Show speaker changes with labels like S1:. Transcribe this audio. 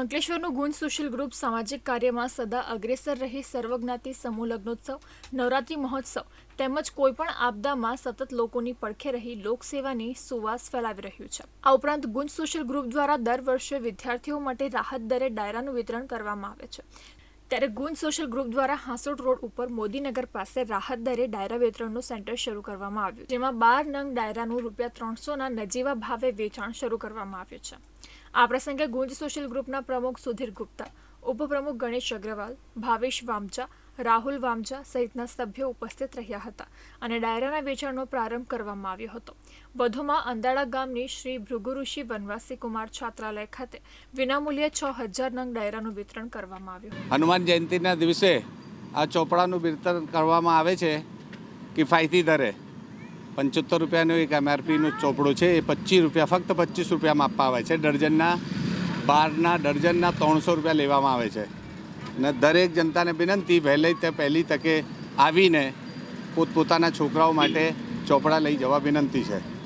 S1: અંકલેશ્વરનું ગુંજ social group સામાજિક કાર્યમાં સદા અગ્રેસર રહી, સર્વજ્ઞાતિ સમૂહ લગ્નોત્સવ, નવરાત્રી મહોત્સવ તેમજ કોઈપણ આપદામાં સતત લોકોની પડખે રહી લોકસેવાની સુવાસ ફેલાવી રહ્યું છે. આ ઉપરાંત ગુંજ સોશિયલ ગ્રુપ દ્વારા દર વર્ષે વિદ્યાર્થીઓ માટે રાહત દરે ડાયરાનું વિતરણ કરવામાં આવે છે. ત્યારે ગુંજ સોશિયલ ગ્રુપ દ્વારા હાંસોટ રોડ ઉપર મોદીનગર પાસે રાહત દરે ડાયરા વિતરણનું સેન્ટર શરૂ કરવામાં આવ્યું, જેમાં બાર નંગ ડાયરાનું રૂપિયા ત્રણસોના નજીવા ભાવે વેચાણ શરૂ કરવામાં આવ્યું છે. આ પ્રસંગે ગુંજ સોશિયલ ગ્રુપના પ્રમુખ સુધીર ગુપ્તા, ઉપપ્રમુખ ગણેશ અગ્રવાલ, ભાવેશ વામચા રાહુલ વામચા સહિતના સભ્યો ઉપસ્થિત રહ્યા હતા અને ડાયરાના વેચાણનો પ્રારંભ કરવામાં આવ્યો હતો. વધુમાં અંદાળા ગામની શ્રી ભૃગુઋષિ વનવાસી કુમાર છાત્રાલય ખાતે વિનામૂલ્યે છ હજાર નંગ ડાયરાનું વિતરણ કરવામાં આવ્યું
S2: હનુમાન જયંતિના દિવસે આ ચોપડાનું વિતરણ કરવામાં આવે છે કિફાયતી દરે પંચોતેર રૂપિયાનું એક એમઆરપીનું ચોપડું છે, એ પચીસ રૂપિયા, ફક્ત પચીસ રૂપિયામાં આપવા આવે છે. ડર્જનના બારના ડર્જનના ત્રણસો રૂપિયા લેવામાં આવે છે. અને દરેક જનતાને વિનંતી, વહેલી તે પહેલી તકે આવીને પોતપોતાના છોકરાઓ માટે ચોપડા લઈ જવા વિનંતી છે.